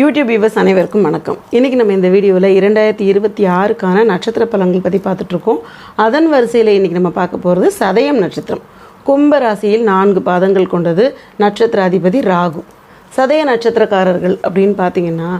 YouTube viewers அனைவருக்கும் வணக்கம். இன்றைக்கி நம்ம இந்த வீடியோவில் இரண்டாயிரத்தி இருபத்தி ஆறுக்கான நட்சத்திர பலன்கள் பற்றி பார்த்துட்ருக்கோம் அதன் வரிசையில் இன்றைக்கி நம்ம பார்க்க போகிறது சதயம் நட்சத்திரம். கும்ப ராசியில் நான்கு பாதங்கள் கொண்டது நட்சத்திர அதிபதி ராகு. சதய நட்சத்திரக்காரர்கள் அப்படின்னு பார்த்தீங்கன்னா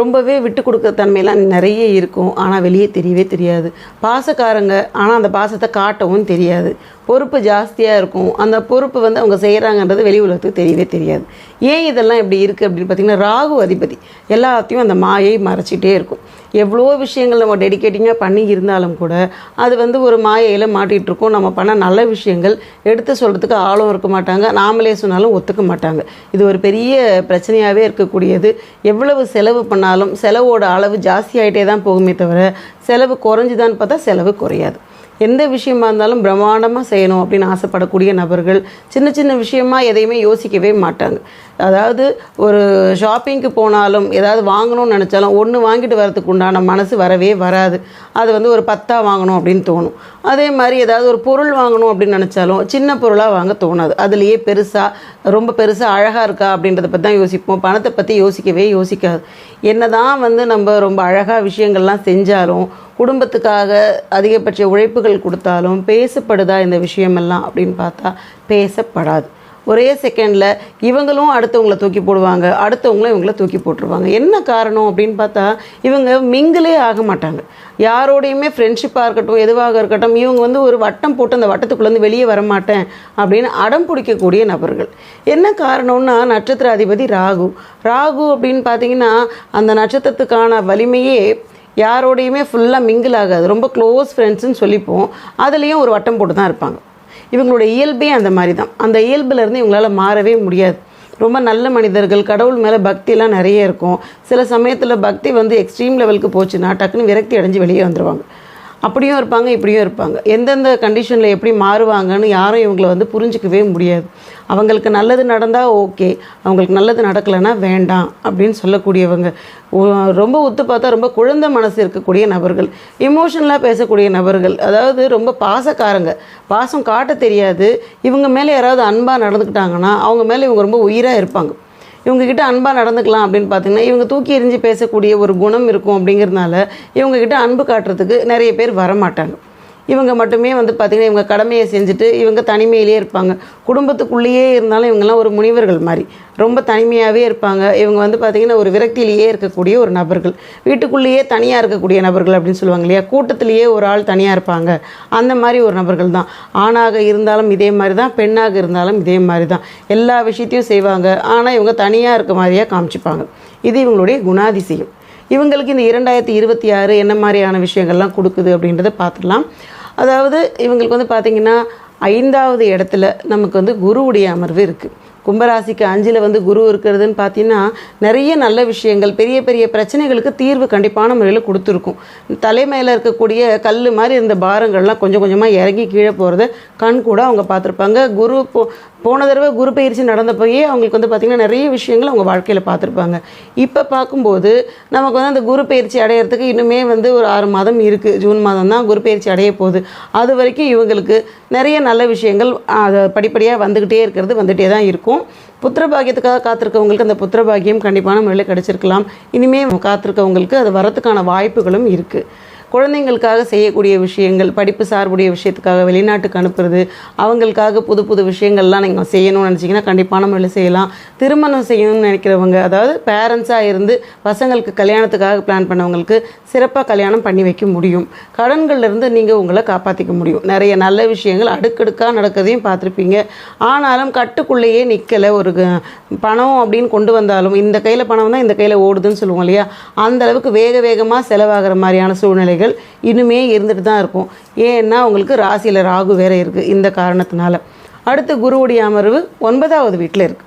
ரொம்பவே விட்டு கொடுக்க தன்மையெல்லாம் நிறைய இருக்கும். ஆனால் வெளியே தெரியவே தெரியாது. பாசக்காரங்க ஆனால் அந்த பாசத்தை காட்டவும் தெரியாது. பொறுப்பு ஜாஸ்தியாக இருக்கும். அந்த பொறுப்பு வந்து அவங்க செய்கிறாங்கன்றது வெளி உலகத்துக்கு தெரியவே தெரியாது. ஏன் இதெல்லாம் இப்படி இருக்குது அப்படின்னு பார்த்தீங்கன்னா ராகு அதிபதி. எல்லாத்தையும் அந்த மாயை மறைச்சிட்டே இருக்கும். எவ்வளோ விஷயங்கள் நம்ம டெடிகேட்டிங்காக பண்ணி இருந்தாலும் கூட அது வந்து ஒரு மாயையில் மாட்டிகிட்ருக்கோம் நம்ம பண்ண நல்ல விஷயங்கள் எடுத்து சொல்கிறதுக்கு ஆளும் இருக்க மாட்டாங்க. நாமளே சொன்னாலும் ஒத்துக்க மாட்டாங்க. இது ஒரு பெரிய பிரச்சனையாகவே இருக்கக்கூடியது. எவ்வளவு செலவு பண்ண பண்ணாலும் செலவோட அளவு ஜாஸ்தி ஆகிட்டே தான் போகுமே தவிர செலவு குறைஞ்சுதான்னு பார்த்தா செலவு குறையாது. எந்த விஷயமா இருந்தாலும் பிரம்மாண்டமாக செய்யணும் அப்படின்னு ஆசைப்படக்கூடிய நபர்கள் சின்ன சின்ன விஷயமா எதையுமே யோசிக்கவே மாட்டாங்க. அதாவது ஒரு ஷாப்பிங்க்கு போனாலும் ஏதாவது வாங்கணும்னு நினச்சாலும் ஒன்று வாங்கிட்டு வரதுக்கு உண்டான மனசு வரவே வராது. அது வந்து ஒரு பத்தா வாங்கணும் அப்படின்னு தோணும். அதே மாதிரி ஏதாவது ஒரு பொருள் வாங்கணும் அப்படின்னு நினச்சாலும் சின்ன பொருளாக வாங்க தோணாது. அதுலேயே பெருசாக ரொம்ப பெருசாக அழகாக இருக்கா அப்படின்றத பற்றி தான் யோசிப்போம். பணத்தை பற்றி யோசிக்கவே யோசிக்காது. என்ன தான் வந்து நம்ம ரொம்ப அழகாக விஷயங்கள்லாம் செஞ்சாலும் குடும்பத்துக்காக அதிகபட்ச உழைப்புகள் கொடுத்தாலும் பேசப்படுதா இந்த விஷயமெல்லாம் அப்படின்னு பார்த்தா பேசப்படாது. ஒரே செகண்டில் இவங்களும் அடுத்தவங்களை தூக்கி போடுவாங்க அடுத்தவங்களும் இவங்கள தூக்கி போட்டுருவாங்க. என்ன காரணம் அப்படின்னு பார்த்தா இவங்க மிங்கிலே ஆக மாட்டாங்க. யாரோடையுமே ஃப்ரெண்ட்ஷிப்பாக இருக்கட்டும் எதுவாக இருக்கட்டும் இவங்க வந்து ஒரு வட்டம் போட்டு அந்த வட்டத்துக்குள்ளேருந்து வெளியே வர மாட்டேன் அப்படின்னு அடம் பிடிக்கக்கூடிய நபர்கள். என்ன காரணம்னா நட்சத்திர அதிபதி ராகு. ராகு அப்படின்னு பார்த்தீங்கன்னா அந்த நட்சத்திரத்துக்கான வலிமையே யாரோடையுமே ஃபுல்லாக மிங்கிள் ஆகாது. ரொம்ப க்ளோஸ் ஃப்ரெண்ட்ஸ்னு சொல்லிப்போம். அதுலேயும் ஒரு வட்டம் போட்டு தான் இருப்பாங்க. இவங்களோட இயல்பே அந்த மாதிரி தான் அந்த இயல்புலேருந்து இவங்களால் மாறவே முடியாது. ரொம்ப நல்ல மனிதர்கள் கடவுள் மேலே பக்தியெல்லாம் நிறைய இருக்கும். சில சமயத்தில் பக்தி வந்து எக்ஸ்ட்ரீம் லெவலுக்கு போச்சுன்னா டக்குன்னு விரக்தி அடைஞ்சு வெளியே வந்துடுவாங்க அப்படியும் இருப்பாங்க இப்படியும் இருப்பாங்க. எந்தெந்த கண்டிஷனில் எப்படி மாறுவாங்கன்னு யாரும் இவங்களை வந்து புரிஞ்சிக்கவே முடியாது. அவங்களுக்கு நல்லது நடந்தால் ஓகே அவங்களுக்கு நல்லது நடக்கலைன்னா வேண்டாம் அப்படின்னு சொல்லக்கூடியவங்க. ரொம்ப ஒத்து பார்த்தா ரொம்ப குழந்தை மனசு இருக்கக்கூடிய நபர்கள் இமோஷனலாக பேசக்கூடிய நபர்கள் அதாவது ரொம்ப பாசக்காரங்க. பாசம் காட்ட தெரியாது. இவங்க மேலே யாராவது அன்பாக நடந்துக்கிட்டாங்கன்னா அவங்க மேலே இவங்க ரொம்ப உயிராக இருப்பாங்க. இவங்ககிட்ட அன்பாக நடந்துக்கலாம் அப்படின்னு பார்த்தீங்கன்னா இவங்க தூக்கி எறிஞ்சு பேசக்கூடிய ஒரு குணம் இருக்கும் அப்படிங்கிறதுனால இவங்ககிட்ட அன்பு காட்டுறதுக்கு நிறைய பேர் வரமாட்டாங்க. இவங்க மட்டுமே வந்து பார்த்திங்கன்னா இவங்க கடமையை செஞ்சுட்டு இவங்க தனிமையிலே இருப்பாங்க. குடும்பத்துக்குள்ளேயே இருந்தாலும் இவங்கெல்லாம் ஒரு முனிவர்கள் மாதிரி. ரொம்ப தனிமையாகவே இருப்பாங்க. இவங்க வந்து பார்த்திங்கன்னா ஒரு விரக்தியிலேயே இருக்கக்கூடிய ஒரு நபர்கள். வீட்டுக்குள்ளேயே தனியாக இருக்கக்கூடிய நபர்கள் அப்படின்னு சொல்லுவாங்க இல்லையா? கூட்டத்திலேயே ஒரு ஆள் தனியாக இருப்பாங்க. அந்த மாதிரி ஒரு நபர்கள் தான். ஆணாக இருந்தாலும் இதே மாதிரி தான். பெண்ணாக இருந்தாலும் இதே மாதிரி தான். எல்லா விஷயத்தையும் செய்வாங்க. ஆனால் இவங்க தனியாக இருக்க மாதிரியாக காமிச்சிப்பாங்க. இது இவங்களுடைய குணாதிசயம். இவங்களுக்கு இந்த இரண்டாயிரத்தி இருபத்தி ஆறு என்ன மாதிரியான விஷயங்கள்லாம் கொடுக்குது அப்படின்றத பார்த்துடலாம். அதாவது இவங்களுக்கு வந்து பார்த்திங்கன்னா ஐந்தாவது இடத்துல நமக்கு வந்து குருவுடைய அமர்வு இருக்குது கும்பராசிக்கு அஞ்சில் வந்து குரு இருக்கிறதுன்னு பார்த்தீங்கன்னா நிறைய நல்ல விஷயங்கள் பெரிய பெரிய பிரச்சனைகளுக்கு தீர்வு கண்டிப்பான முறையில் கொடுத்துருக்கும். தலைமையில் இருக்கக்கூடிய கல் மாதிரி இருந்த பாரங்கள்லாம் கொஞ்சம் கொஞ்சமாக இறங்கி கீழே போகிறத கண் கூட அவங்க பார்த்துருப்பாங்க. குரு போ போன தடவை குரு பயிற்சி நடந்தப்போயே அவங்களுக்கு வந்து பார்த்திங்கன்னா நிறைய விஷயங்கள் அவங்க வாழ்க்கையில் பார்த்துருப்பாங்க. இப்போ பார்க்கும்போது நமக்கு வந்து அந்த குரு பயிற்சி அடையிறதுக்கு இன்னுமே வந்து ஒரு ஆறு மாதம் இருக்குது ஜூன் மாதம் தான் குரு பயிற்சி அடைய போகுது. அது வரைக்கும் இவங்களுக்கு நிறைய நல்ல விஷயங்கள் அது படிப்படியாக வந்துக்கிட்டே இருக்கிறது வந்துகிட்டே தான் இருக்கும். இருக்கும் புத்திரபாகியத்துக்காக காத்திருக்கவங்களுக்கு அந்த புத்திரபாகியம் கண்டிப்பான முறையில் கிடைச்சிருக்கலாம். இனிமே காத்திருக்கவங்களுக்கு அது வரத்துக்கான வாய்ப்புகளும் இருக்குது குழந்தைங்களுக்காக செய்யக்கூடிய விஷயங்கள் படிப்பு சார்புடைய விஷயத்துக்காக வெளிநாட்டுக்கு அனுப்புறது அவங்களுக்காக புது புது விஷயங்கள்லாம் நீங்கள் செய்யணும்னு நினச்சிங்கன்னா கண்டிப்பான முறையில் செய்யலாம். திருமணம் செய்யணும்னு நினைக்கிறவங்க அதாவது பேரண்ட்ஸாக இருந்து பசங்களுக்கு கல்யாணத்துக்காக பிளான் பண்ணவங்களுக்கு சிறப்பாக கல்யாணம் பண்ணி வைக்க முடியும். கடன்கள்லேருந்து நீங்கள் உங்களை காப்பாற்றிக்க முடியும். நிறைய நல்ல விஷயங்கள் அடுக்கடுக்காக நடக்கிறதையும் பார்த்துருப்பீங்க. ஆனாலும் கட்டுக்குள்ளேயே நிற்கலை ஒரு க- பணம் அப்படின்னு கொண்டு வந்தாலும் இந்த கையில் பணம் தான் இந்த கையில் ஓடுதுன்னு சொல்லுவோம் இல்லையா? அந்த அளவுக்கு வேக வேகமாக செலவாகிற மாதிரியான சூழ்நிலைகள் இனிமே இருந்துட்டு தான் இருக்கும். ஏன்னா உங்களுக்கு ராசியில் ராகு வேறு இருக்குது இந்த காரணத்தினால. அடுத்து குருவுடைய அமர்வு ஒன்பதாவது வீட்டில் இருக்குது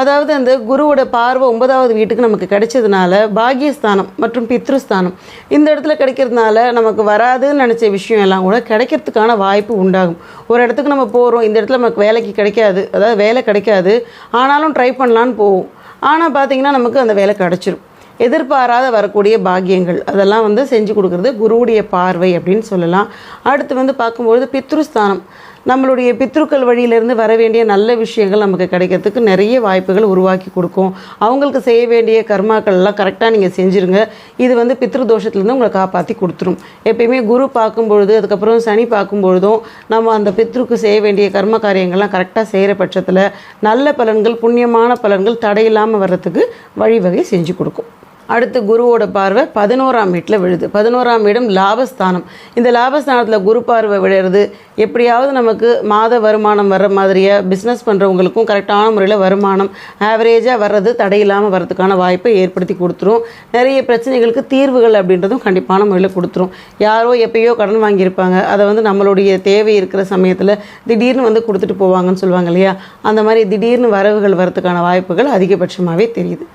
அதாவது அந்த குருவோட பார்வை ஒன்பதாவது வீட்டுக்கு நமக்கு கிடைச்சதுனால பாகியஸ்தானம் மற்றும் பித்ருஸ்தானம் இந்த இடத்துல கிடைக்கிறதுனால நமக்கு வராதுன்னு நினச்ச விஷயம் எல்லாம் கூட கிடைக்கிறதுக்கான வாய்ப்பு உண்டாகும். ஒரு இடத்துக்கு நம்ம போகிறோம் இந்த இடத்துல நமக்கு வேலைக்கு கிடைக்காது அதாவது வேலை கிடைக்காது ஆனாலும் ட்ரை பண்ணலான்னு போவோம். ஆனால் பார்த்தீங்கன்னா நமக்கு அந்த வேலை கிடச்சிரும். எதிர்பாராத வரக்கூடிய பாக்கியங்கள். அதெல்லாம் வந்து செஞ்சு கொடுக்குறது குருவுடைய பார்வை அப்படின்னு சொல்லலாம். அடுத்து வந்து பார்க்கும்பொழுது பித்ருஸ்தானம். நம்மளுடைய பித்ருக்கள் வழியிலேருந்து வர வேண்டிய நல்ல விஷயங்கள் நமக்கு கிடைக்கிறதுக்கு நிறைய வாய்ப்புகள் உருவாக்கி கொடுக்கும். அவங்களுக்கு செய்ய வேண்டிய கர்மாக்கள் எல்லாம் கரெக்டாக நீங்கள் செஞ்சுருங்க. இது வந்து பித்ரு தோஷத்துலேருந்து உங்களை காப்பாற்றி கொடுத்துரும். எப்பயுமே குரு பார்க்கும்பொழுது அதுக்கப்புறம் சனி பார்க்கும்பொழுதும் நம்ம அந்த பித்ருக்கு செய்ய வேண்டிய கர்ம காரியங்கள்லாம் கரெக்டாக செய்கிற பட்சத்தில் நல்ல பலன்கள் புண்ணியமான பலன்கள் தடையில்லாமல் வர்றதுக்கு வழிவகை செஞ்சு கொடுக்கும். அடுத்து குருவோட பார்வை பதினோராம் வீட்டில் விழுது. பதினோராம் இடம் லாபஸ்தானம். இந்த லாபஸ்தானத்தில் குரு பார்வை விழுறது எப்படியாவது நமக்கு மாத வருமானம் வர்ற மாதிரியாக பிஸ்னஸ் பண்ணுறவங்களுக்கும் கரெக்டான முறையில் வருமானம் ஆவரேஜாக வர்றது தடையில்லாமல் வர்றதுக்கான வாய்ப்பை ஏற்படுத்தி கொடுத்துரும். நிறைய பிரச்சனைகளுக்கு தீர்வுகள் அப்படின்றதும் கண்டிப்பான முறையில் கொடுத்துரும். யாரோ எப்பயோ கடன் வாங்கியிருப்பாங்க. அதை வந்து நம்மளுடைய தேவை இருக்கிற சமயத்தில் திடீர்னு வந்து கொடுத்துட்டு போவாங்கன்னு சொல்லுவாங்க இல்லையா? அந்த மாதிரி திடீர்னு வரவுகள் வரதுக்கான வாய்ப்புகள் அதிகபட்சமாகவே தெரியுது.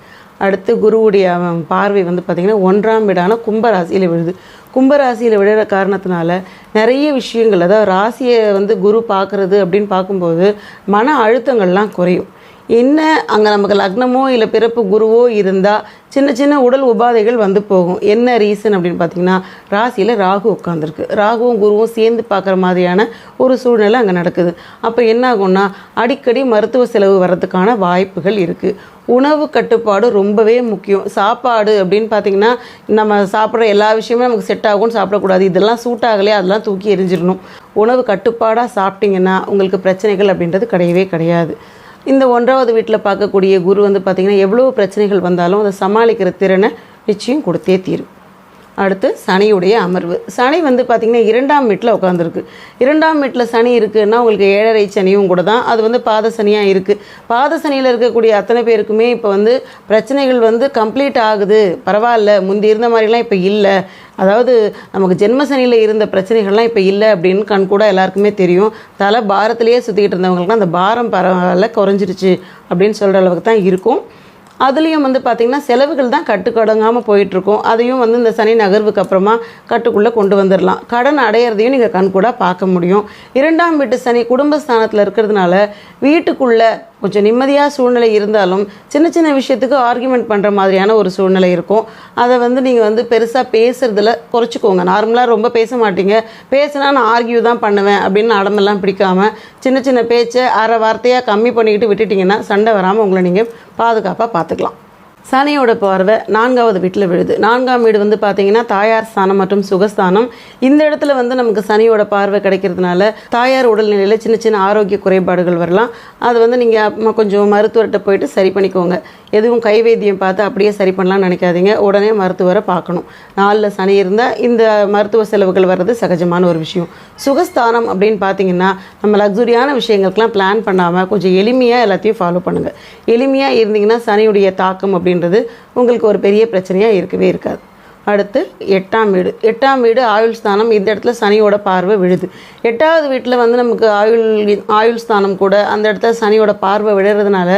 அடுத்து குருவுடைய பார்வை வந்து பார்த்திங்கன்னா ஒன்றாம் வீடான கும்பராசியில் விழுது. கும்பராசியில் விழுற காரணத்தினால நிறைய விஷயங்கள் அதாவது ராசியை வந்து குரு பார்க்குறது அப்படின்னு பார்க்கும்போது மன அழுத்தங்கள்லாம் குறையும். என்ன அங்கே நமக்கு லக்னமோ இல்லை பிறப்பு குருவோ இருந்தால் சின்ன சின்ன உடல் உபாதைகள் வந்து போகும். என்ன ரீசன் அப்படின்னு பார்த்தீங்கன்னா ராசியில் ராகு உட்காந்துருக்கு ராகுவும் குருவும் சேர்ந்து பார்க்குற மாதிரியான ஒரு சூழ்நிலை அங்கே நடக்குது. அப்போ என்ன ஆகும்னா அடிக்கடி மருத்துவ செலவு வர்றதுக்கான வாய்ப்புகள் இருக்குது உணவு கட்டுப்பாடு ரொம்பவே முக்கியம். சாப்பாடு அப்படின்னு பார்த்தீங்கன்னா நம்ம சாப்பிட்ற எல்லா விஷயமும் நமக்கு செட் ஆகும்னு சாப்பிடக்கூடாது. இதெல்லாம் சூட் ஆகலையே? அதெல்லாம் தூக்கி எரிஞ்சிடணும் உணவு கட்டுப்பாடாக சாப்பிட்டீங்கன்னா உங்களுக்கு பிரச்சனைகள் அப்படின்றது கிடையவே கிடையாது. இந்த ஒன்றாவது வீட்டில் பார்க்கக்கூடிய குரு வந்து பார்த்திங்கன்னா எவ்வளோ பிரச்சனைகள் வந்தாலும் அதை சமாளிக்கிற திறனை நிச்சயம் கொடுத்தே தீரும். அடுத்து சனியுடைய அமர்வு. சனி வந்து பார்த்திங்கன்னா இரண்டாம் வீட்டில் உட்காந்துருக்கு இரண்டாம் வீட்டில் சனி இருக்குன்னா உங்களுக்கு ஏழரை சனியும் கூட தான். அது வந்து பாத சனியாக இருக்குது பாத சனியில் இருக்கக்கூடிய அத்தனை பேருக்குமே இப்போ வந்து பிரச்சனைகள் வந்து கம்ப்ளீட் ஆகுது. பரவாயில்ல முந்தி இருந்த மாதிரிலாம் இப்போ இல்லை. அதாவது நமக்கு ஜென்மசனியில் இருந்த பிரச்சனைகள்லாம் இப்போ இல்லை அப்படின்னு கண் கூட எல்லாருக்குமே தெரியும். தலை பாரத்திலேயே சுற்றிக்கிட்டு இருந்தவங்களுக்குலாம் அந்த பாரம் பரவாயில்ல குறைஞ்சிருச்சு அப்படின்னு சொல்கிற அளவுக்கு தான் இருக்கும். அதுலேயும் வந்து பார்த்திங்கன்னா செலவுகள் தான் கட்டுக்கடங்காமல் போயிட்டுருக்கும். அதையும் வந்து இந்த சனி நகர்வுக்கு அப்புறமா கட்டுக்குள்ளே கொண்டு வந்துடலாம் கடன் அடையிறதையும் நீங்கள் கண்கூடாக பார்க்க முடியும். இரண்டாம் வீட்டு சனி குடும்பஸ்தானத்தில் இருக்கிறதுனால வீட்டுக்குள்ளே கொஞ்சம் நிம்மதியாக சூழ்நிலை இருந்தாலும் சின்ன சின்ன விஷயத்துக்கு ஆர்கியூமெண்ட் பண்ணுற மாதிரியான ஒரு சூழ்நிலை இருக்கும். அதை வந்து நீங்கள் வந்து பெருசாக பேசுகிறதுல குறைச்சிக்கோங்க. நார்மலாக ரொம்ப பேச மாட்டீங்க. பேசினா நான் ஆர்கியூ தான் பண்ணுவேன் அப்படின்னு அடமெல்லாம் பிடிக்காமல் சின்ன சின்ன பேச்சை அரை வார்த்தையாக கம்மி பண்ணிக்கிட்டு விட்டுட்டிங்கன்னா சண்டை வராமல் உங்களை நீங்கள் பாதுகாப்பாக பார்த்துக்கலாம். சனியோட பார்வை நான்காவது வீட்டில் விழுது. நான்காம் வீடு வந்து பார்த்தீங்கன்னா தாயார் ஸ்தானம் மற்றும் சுகஸ்தானம். இந்த இடத்துல வந்து நமக்கு சனியோட பார்வை கிடைக்கிறதுனால தாயார் உடல்நிலையில் சின்ன சின்ன ஆரோக்கிய குறைபாடுகள் வரலாம். அது வந்து நீங்கள் கொஞ்சம் மருத்துவர்கிட்ட போயிட்டு சரி பண்ணிக்கோங்க. எதுவும் கைவைத்தியம் பார்த்து அப்படியே சரி பண்ணலாம்னு நினைக்காதீங்க. உடனே மருத்துவரை பார்க்கணும். நாளில் சனி இருந்தால் இந்த மருத்துவ செலவுகள் வர்றது சகஜமான ஒரு விஷயம். சுகஸ்தானம் அப்படின்னு பார்த்தீங்கன்னா நம்ம லக்ஸுரியான விஷயங்களுக்கெல்லாம் பிளான் பண்ணாமல் கொஞ்சம் எளிமையாக எல்லாத்தையும் ஃபாலோ பண்ணுங்கள் எளிமையாக இருந்தீங்கன்னா சனியுடைய தாக்கம் அப்படின்றது உங்களுக்கு ஒரு பெரிய பிரச்சனையாக இருக்கவே இருக்காது. அடுத்து எட்டாம் வீடு. எட்டாம் வீடு ஆயுள் ஸ்தானம். இந்த இடத்துல சனியோட பார்வை விழுது. எட்டாவது வீட்டில் வந்து நமக்கு ஆயுள் ஆயுள் ஸ்தானம் கூட அந்த இடத்துல சனியோட பார்வை விழுறதுனால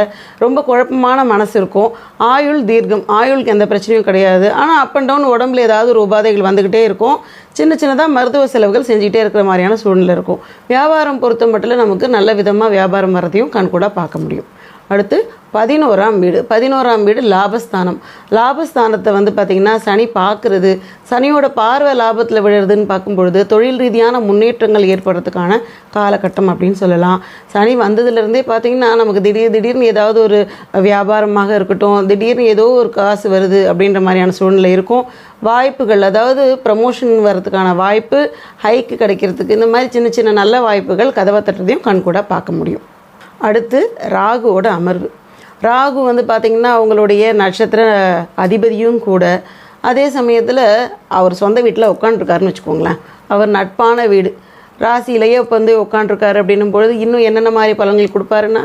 ரொம்ப குழப்பமான மனசு இருக்கும். ஆயுள் தீர்க்கம். ஆயுளுக்கு எந்த பிரச்சனையும் கிடையாது. ஆனால் அப் அண்ட் டவுன் உடம்புல ஏதாவது ஒரு உபாதைகள் வந்துக்கிட்டே இருக்கும். சின்ன சின்னதாக மருத்துவ செலவுகள் செஞ்சுக்கிட்டே இருக்கிற மாதிரியான சூழ்நிலை இருக்கும். வியாபாரம் பொறுத்த மட்டும் நமக்கு நல்ல விதமாக வியாபாரம் வரதையும் கண்கூடாக பார்க்க முடியும். அடுத்து பதினோராம் வீடு பதினோராம் வீடு லாபஸ்தானம். லாபஸ்தானத்தை வந்து பார்த்திங்கன்னா சனி பார்க்குறது சனியோட பார்வை லாபத்தில் விழுறதுன்னு பார்க்கும்பொழுது தொழில் ரீதியான முன்னேற்றங்கள் ஏற்படுறதுக்கான காலகட்டம் அப்படின்னு சொல்லலாம். சனி வந்ததுலேருந்தே பார்த்திங்கன்னா நமக்கு திடீர் திடீர்னு ஏதாவது ஒரு வியாபாரமாக இருக்கட்டும் திடீர்னு ஏதோ ஒரு காசு வருது அப்படின்ற மாதிரியான சூழ்நிலை இருக்கும். வாய்ப்புகள் அதாவது ப்ரமோஷன் வர்றதுக்கான வாய்ப்பு ஹைக்கு கிடைக்கிறதுக்கு இந்த மாதிரி சின்ன சின்ன நல்ல வாய்ப்புகள் கதவை தட்டுறதையும் கண்கூட பார்க்க முடியும். அடுத்து ராகுவோட அமர்வு. ராகு வந்து பார்த்திங்கன்னா அவங்களுடைய நட்சத்திர அதிபதியும் கூட. அதே சமயத்தில் அவர் சொந்த வீட்டில் உட்காந்துருக்காருன்னு வச்சுக்கோங்களேன். அவர் நட்பான வீடு. ராசியிலேயே இப்போ வந்து உட்காண்ட்ருக்காரு அப்படின்னும் பொழுது இன்னும் என்னென்ன மாதிரி பலன்கள் கொடுப்பாருன்னா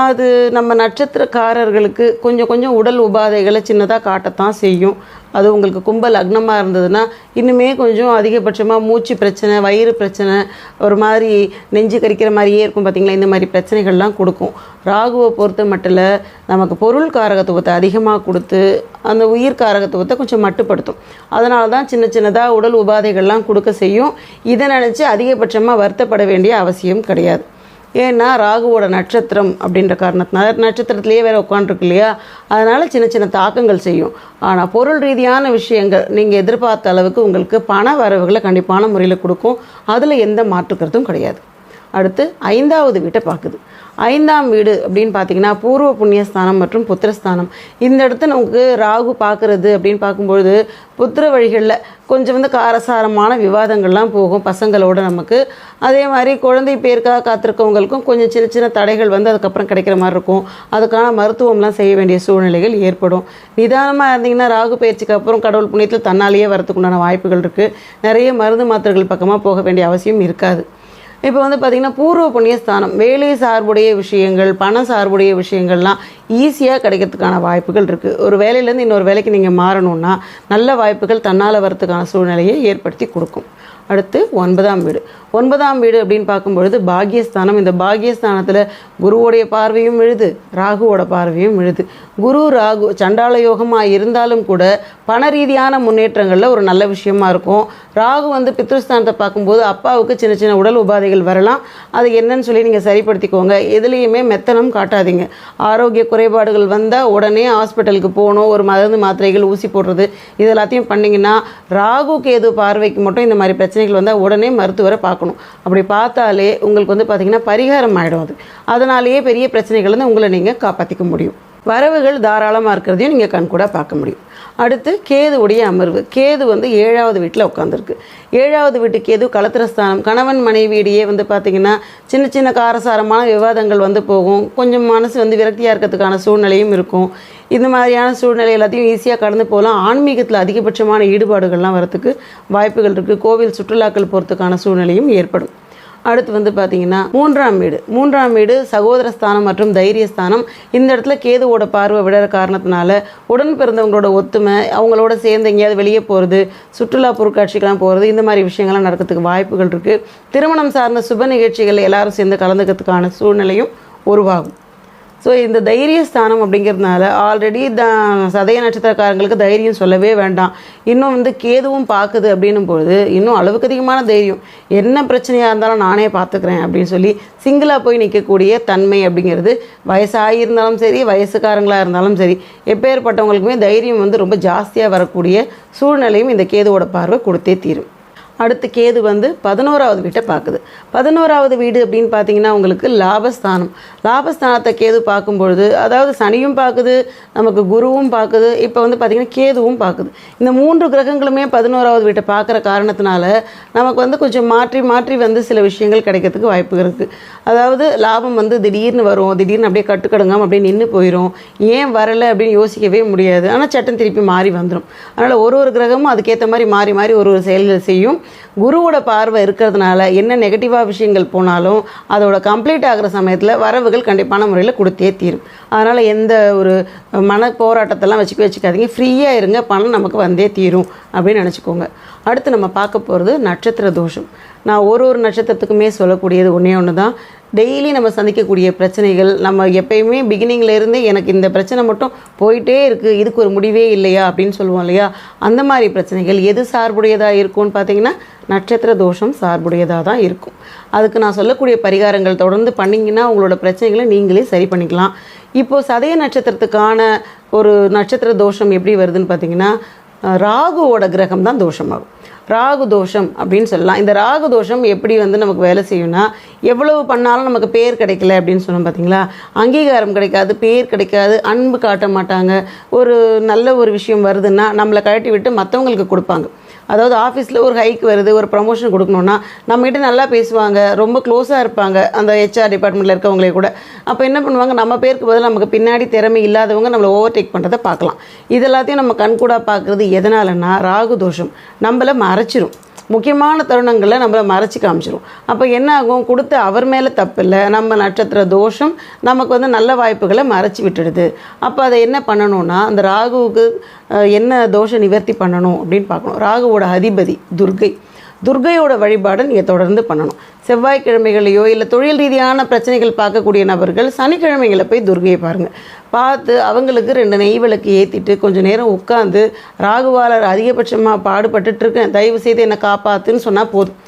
அது நம்ம நட்சத்திரக்காரர்களுக்கு கொஞ்சம் கொஞ்சம் உடல் உபாதைகளை சின்னதாக காட்டத்தான் செய்யும். அது உங்களுக்கு கும்ப லக்னமாக இருந்ததுன்னா இன்னுமே கொஞ்சம் அதிகபட்சமாக மூச்சு பிரச்சனை வயிறு பிரச்சனை ஒரு மாதிரி நெஞ்சு கரிக்கிற மாதிரியே இருக்கும் பார்த்திங்களா இந்த மாதிரி பிரச்சனைகள்லாம் கொடுக்கும். ராகுவை பொறுத்த மட்டும் நமக்கு பொருள் காரகத்துவத்தை அதிகமாக கொடுத்து அந்த உயிர் காரகத்துவத்தை கொஞ்சம் மட்டுப்படுத்தும். அதனால தான் சின்ன சின்னதாக உடல் உபாதைகள்லாம் கொடுக்க செய்யும். இதை நினச்சி அதிகபட்சமாக வருத்தப்பட வேண்டிய அவசியம் கிடையாது. ஏன்னா ராகுவோட நட்சத்திரம் அப்படின்ற காரணத்தினால நட்சத்திரத்திலேயே வேற உட்காந்துருக்கு இல்லையா? அதனால் சின்ன சின்ன தாக்கங்கள் செய்யும். ஆனால் பொருள் ரீதியான விஷயங்கள் நீங்கள் எதிர்பார்த்த அளவுக்கு உங்களுக்கு பண வரவுகளை கண்டிப்பான முறையில் கொடுக்கும். அதில் எந்த மாற்றுக்கிறதும் கிடையாது. அடுத்து ஐந்தாவது வீட்டை பார்க்குது. ஐந்தாம் வீடு அப்படின்னு பார்த்தீங்கன்னா பூர்வ புண்ணியஸ்தானம் மற்றும் புத்திரஸ்தானம். இந்த இடத்த நமக்கு ராகு பார்க்குறது அப்படின்னு பார்க்கும்பொழுது புத்திர வழிகளில் கொஞ்சம் வந்து காரசாரமான விவாதங்கள்லாம் போகும் பசங்களோட நமக்கு. அதே மாதிரி குழந்தை பேருக்காக காத்திருக்கவங்களுக்கும் கொஞ்சம் சின்ன சின்ன தடைகள் வந்து அதுக்கப்புறம் கிடைக்கிற மாதிரி இருக்கும். அதுக்கான மருத்துவம்லாம் செய்ய வேண்டிய சூழ்நிலைகள் ஏற்படும். நிதானமாக இருந்தீங்கன்னா ராகு பயிற்சிக்கு அப்புறம் கடவுள் புண்ணியத்தில் தன்னாலேயே வரத்துக்குண்டான வாய்ப்புகள் இருக்குது நிறைய மருந்து மாத்திரைகள் பக்கமாக போக வேண்டிய அவசியம் இருக்காது. இப்போ வந்து பார்த்திங்கன்னா பூர்வ புண்ணிய ஸ்தானம் வேலை சார்புடைய விஷயங்கள் பண சார்புடைய விஷயங்கள்லாம் ஈஸியாக கிடைக்கிறதுக்கான வாய்ப்புகள் இருக்குது ஒரு வேலையிலேருந்து இன்னொரு வேலைக்கு நீங்கள் மாறணும்னா நல்ல வாய்ப்புகள் தன்னால் வரத்துக்கான சூழ்நிலையை ஏற்படுத்தி கொடுக்கும். அடுத்து ஒன்பதாம் வீடு. ஒன்பதாம் வீடு அப்படின்னு பார்க்கும்பொழுது பாகியஸ்தானம். இந்த பாகியஸ்தானத்தில் குருவோடைய பார்வையும் விழுது ராகுவோட பார்வையும் விழுது. குரு ராகு சண்டால யோகமாக இருந்தாலும் கூட பண ரீதியான முன்னேற்றங்களில் ஒரு நல்ல விஷயமா இருக்கும். ராகு வந்து பித்ருஸ்தானத்தை பார்க்கும்போது அப்பாவுக்கு சின்ன சின்ன உடல் உபாதைகள் வரலாம். அது என்னன்னு சொல்லி நீங்கள் சரிப்படுத்திக்கோங்க. எதுலேயுமே மெத்தனம் காட்டாதீங்க. ஆரோக்கிய குறைபாடுகள் வந்தால் உடனே ஹாஸ்பிட்டலுக்கு போகணும் ஒரு மருந்து மாத்திரைகள் ஊசி போடுறது இது எல்லாத்தையும் பண்ணிங்கன்னா ராகு கேது பார்வைக்கு மட்டும் இந்த மாதிரி பிரச்சனை பிரச்சனைகள் வந்தால் உடனே மருத்துவரை பார்க்கணும். அப்படி பார்த்தாலே உங்களுக்கு வந்து பார்த்திங்கன்னா பரிகாரம் ஆகிடும் அது. அதனாலேயே பெரிய பிரச்சனைகள் வந்து உங்களை நீங்கள் காப்பாற்றிக்க முடியும். வரவுகள் தாராளமாக இருக்கிறதையும் நீங்கள் கண்கூட பார்க்க முடியும். அடுத்து கேதுவுடைய அமர்வு. கேது வந்து ஏழாவது வீட்டில் உட்காந்துருக்கு ஏழாவது வீட்டு கேது கலத்திரஸ்தானம். கணவன் மனைவியிடையே வந்து பார்த்திங்கன்னா சின்ன சின்ன காரசாரமான விவாதங்கள் வந்து போகும். கொஞ்சம் மனசு வந்து விரக்தியாக இருக்கிறதுக்கான சூழ்நிலையும் இருக்கும். இந்த மாதிரியான சூழ்நிலை எல்லாத்தையும் ஈஸியாக கடந்து போகலாம். ஆன்மீகத்தில் அதிகபட்சமான ஈடுபாடுகள்லாம் வரத்துக்கு வாய்ப்புகள் இருக்குது கோவில் சுற்றுலாக்கள் போகிறதுக்கான சூழ்நிலையும் ஏற்படும். அடுத்து வந்து பார்த்தீங்கன்னா மூன்றாம் வீடு. மூன்றாம் வீடு சகோதர ஸ்தானம் மற்றும் தைரியஸ்தானம். இந்த இடத்துல கேதுவோட பார்வை விடுற காரணத்தினால உடன் பிறந்தவங்களோட ஒத்துமை அவங்களோட சேர்ந்து எங்கேயாவது வெளியே போகிறது சுற்றுலா பொருட்காட்சிக்கெல்லாம் போகிறது இந்த மாதிரி விஷயங்கள்லாம் நடக்கிறதுக்கு வாய்ப்புகள் இருக்குது திருமணம் சார்ந்த சுப நிகழ்ச்சிகள் எல்லாரும் சேர்ந்து கலந்துக்கிறதுக்கான சூழ்நிலையும் உருவாகும். ஸோ இந்த தைரிய ஸ்தானம் அப்படிங்கிறதுனால ஆல்ரெடி த சதய நட்சத்திரக்காரங்களுக்கு தைரியம் சொல்லவே வேண்டாம். இன்னும் வந்து கேதுவும் பார்க்குது அப்படின்னும் பொழுது இன்னும் அளவுக்கு அதிகமான தைரியம். என்ன பிரச்சனையாக இருந்தாலும் நானே பார்த்துக்கிறேன் அப்படின்னு சொல்லி சிங்கிளாக போய் நிற்கக்கூடிய தன்மை அப்படிங்கிறது வயசாகி இருந்தாலும் சரி வயசுக்காரங்களாக இருந்தாலும் சரி எப்பேற்பட்டவங்களுக்குமே தைரியம் வந்து ரொம்ப ஜாஸ்தியாக வரக்கூடிய சூழ்நிலையும் இந்த கேதுவோட பார்வை கொடுத்தே தீரும். அடுத்து கேது வந்து பதினோராவது வீட்டை பார்க்குது. பதினோராவது வீடு அப்படின்னு பார்த்தீங்கன்னா உங்களுக்கு லாபஸ்தானம். லாபஸ்தானத்தை கேது பார்க்கும் பொழுது அதாவது சனியும் பார்க்குது நமக்கு குருவும் பார்க்குது இப்போ வந்து பார்த்திங்கன்னா கேதுவும் பார்க்குது. இந்த மூன்று கிரகங்களுமே பதினோராவது வீட்டை பார்க்குற காரணத்தினால நமக்கு வந்து கொஞ்சம் மாற்றி மாற்றி வந்து சில விஷயங்கள் கிடைக்கிறதுக்கு வாய்ப்பு இருக்குது அதாவது லாபம் வந்து திடீர்னு வரும் திடீர்னு அப்படியே கட்டுக்கடுங்காமல் அப்படியே நின்று போயிடும் ஏன் வரலை அப்படின்னு யோசிக்கவே முடியாது. ஆனால் சட்டம் திருப்பி மாறி வந்துடும் அதனால் ஒரு ஒரு கிரகமும் அதுக்கேற்ற மாதிரி மாறி மாறி ஒரு ஒரு செயல்கள் செய்யும். குருவோட பார்வை இருக்கிறதுனால என்ன நெகட்டிவாக விஷயங்கள் போனாலும் அதோட கம்ப்ளீட் ஆகிற சமயத்தில் வரவுகள் கண்டிப்பான முறையில் கொடுத்தே தீரும். அதனால் எந்த ஒரு மன போராட்டத்தெல்லாம் வச்சுக்க வச்சுக்காதீங்க. ஃப்ரீயாக இருங்க பணம் நமக்கு வந்தே தீரும் அப்படின்னு நினச்சிக்கோங்க. அடுத்து நம்ம பார்க்க போகிறது நட்சத்திர தோஷம். நான் ஒரு ஒரு நட்சத்திரத்துக்குமே சொல்லக்கூடியது ஒன்றே ஒன்று தான் டெய்லி நம்ம சந்திக்கக்கூடிய பிரச்சனைகள் நம்ம எப்பயுமே பிகினிங்லேருந்து எனக்கு இந்த பிரச்சனை மட்டும் போயிட்டே இருக்குது இதுக்கு ஒரு முடிவே இல்லையா அப்படின்னு சொல்லுவோம் இல்லையா? அந்த மாதிரி பிரச்சனைகள் எது சார்புடையதாக இருக்கும்னு பார்த்தீங்கன்னா நட்சத்திர தோஷம் சார்புடையதாக தான் இருக்கும். அதுக்கு நான் சொல்லக்கூடிய பரிகாரங்கள் தொடர்ந்து பண்ணிங்கன்னா உங்களோட பிரச்சனைகளை நீங்களே சரி பண்ணிக்கலாம். இப்போது சதய நட்சத்திரத்துக்கான ஒரு நட்சத்திர தோஷம் எப்படி வருதுன்னு பார்த்தீங்கன்னா ராகுவோட கிரகம் தான் தோஷமாகும். ராகு தோஷம் அப்படின்னு சொல்லலாம். இந்த ராகு தோஷம் எப்படி வந்து நமக்கு வேலை செய்யும்னா எவ்வளவு பண்ணாலும் நமக்கு பேர் கிடைக்கல அப்படின்னு சொன்னோம் பார்த்தீங்களா அங்கீகாரம் கிடைக்காது பேர் கிடைக்காது அன்பு காட்ட மாட்டாங்க. ஒரு நல்ல ஒரு விஷயம் வருதுன்னா நம்மளை கழட்டி விட்டு மற்றவங்களுக்கு கொடுப்பாங்க. அதாவது ஆஃபீஸில் ஒரு ஹைக் வருது ஒரு ப்ரமோஷன் கொடுக்கணுன்னா நம்மகிட்ட நல்லா பேசுவாங்க ரொம்ப க்ளோஸாக இருப்பாங்க அந்த ஹெச்ஆர் டிபார்ட்மெண்ட்டில் இருக்கவங்களே கூட. அப்போ என்ன பண்ணுவாங்க? நம்ம பேருக்கு பதில் நமக்கு பின்னாடி திறமை இல்லாதவங்க நம்மளை ஓவர்டேக் பண்ணுறதை பார்க்கலாம். இது எல்லாத்தையும் நம்ம கண்கூடாக பார்க்குறது எதனாலன்னா ராகு தோஷம் நம்மளை மறைச்சிரும். முக்கியமான தருணங்களை நம்மளை மறைச்சி காமிச்சிடும் அப்போ என்ன ஆகும் கொடுத்த அவர் மேலே தப்பில்லை. நம்ம நட்சத்திர தோஷம் நமக்கு வந்து நல்ல வாய்ப்புகளை மறைச்சி விட்டுடுது. அப்போ அதை என்ன பண்ணணும்னா அந்த ராகுவுக்கு என்ன தோஷ நிவர்த்தி பண்ணணும் அப்படின்னு பார்க்கணும். ராகுவோட அதிபதி துர்கை துர்கையோட வழிபாடை நீங்கள் தொடர்ந்து பண்ணணும். செவ்வாய்க்கிழமைகளையோ இல்லை தொழில் ரீதியான பிரச்சனைகள் பார்க்கக்கூடிய நபர்கள் சனிக்கிழமைகளை போய் துர்கையை பாருங்கள் பார்த்து அவங்களுக்கு ரெண்டு நெய் விளக்கு ஏற்றிட்டு கொஞ்சம் நேரம் உட்காந்து ராகுவாளர் அதிகபட்சமாக பாடுபட்டுட்டு இருக்கேன். தயவு செய்து என்னை காப்பாத்துன்னு சொன்னால் போதும்.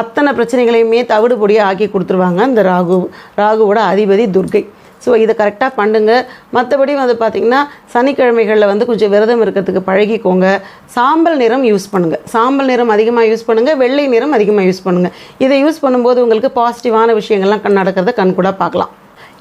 அத்தனை பிரச்சனைகளையுமே தவிடு பொடியாக ஆக்கி கொடுத்துருவாங்க இந்த ராகு ராகுவோட அதிபதி துர்கை. ஸோ இதை கரெக்டாக பண்ணுங்க. மற்றபடி வந்து பார்த்திங்கன்னா சனிக்கிழமைகளில் வந்து கொஞ்சம் விரதம் இருக்கிறதுக்கு பழகிக்கோங்க. சாம்பல் நிறம் யூஸ் பண்ணுங்கள் சாம்பல் நிறம் அதிகமாக யூஸ் பண்ணுங்கள் வெள்ளை நிறம் அதிகமாக யூஸ் பண்ணுங்கள் இதை யூஸ் பண்ணும்போது உங்களுக்கு பாசிட்டிவான விஷயங்கள்லாம் கண் நடக்கிறத கண்கூடாக பார்க்கலாம்.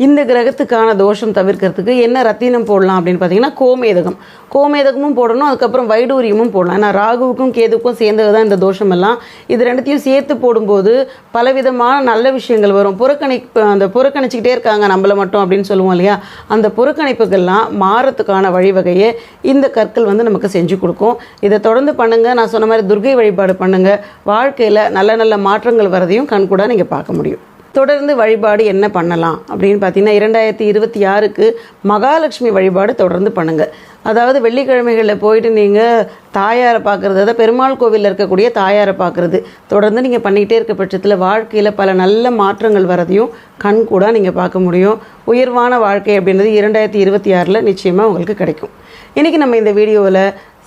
இந்த கிரகத்துக்கான தோஷம் தவிர்க்கிறதுக்கு என்ன ரத்தினம் போடலாம் அப்படின்னு பார்த்தீங்கன்னா கோமேதகம். கோமேதகமும் போடணும் அதுக்கப்புறம் வைடூரியமும் போடலாம். ஏன்னா ராகுவுக்கும் கேதுக்கும் சேர்ந்தது தான் இந்த தோஷம் எல்லாம் இது ரெண்டுத்தையும் சேர்த்து போடும்போது பலவிதமான நல்ல விஷயங்கள் வரும். புறக்கணிப்பு அந்த புறக்கணிச்சுக்கிட்டே இருக்காங்க நம்மளை மட்டும் அப்படின்னு சொல்லுவோம் இல்லையா? அந்த புறக்கணிப்புகள்லாம் மாறத்துக்கான வழிவகையை இந்த கற்கள் வந்து நமக்கு செஞ்சு கொடுக்கும். இதை தொடர்ந்து பண்ணுங்க. நான் சொன்ன மாதிரி துர்கை வழிபாடு பண்ணுங்க. வாழ்க்கையில் நல்ல நல்ல மாற்றங்கள் வரதையும் கண்கூடாக நீங்கள் பார்க்க முடியும். தொடர்ந்து வழிபாடு என்ன பண்ணலாம் அப்படின்னு பார்த்தீங்கன்னா இரண்டாயிரத்தி இருபத்தி ஆறுக்கு மகாலட்சுமி வழிபாடு தொடர்ந்து பண்ணுங்கள் அதாவது வெள்ளிக்கிழமைகளில் போயிட்டு நீங்கள் தாயாரை பார்க்குறது அதாவது பெருமாள் கோவிலில் இருக்கக்கூடிய தாயாரை பார்க்குறது தொடர்ந்து நீங்கள் பண்ணிக்கிட்டே இருக்க பட்சத்தில் வாழ்க்கையில் பல நல்ல மாற்றங்கள் வரதையும் கண் கூட நீங்கள் பார்க்க முடியும். உயர்வான வாழ்க்கை அப்படின்றது இரண்டாயிரத்தி இருபத்தி ஆறில் நிச்சயமாக உங்களுக்கு கிடைக்கும். இன்றைக்கி நம்ம இந்த வீடியோவில்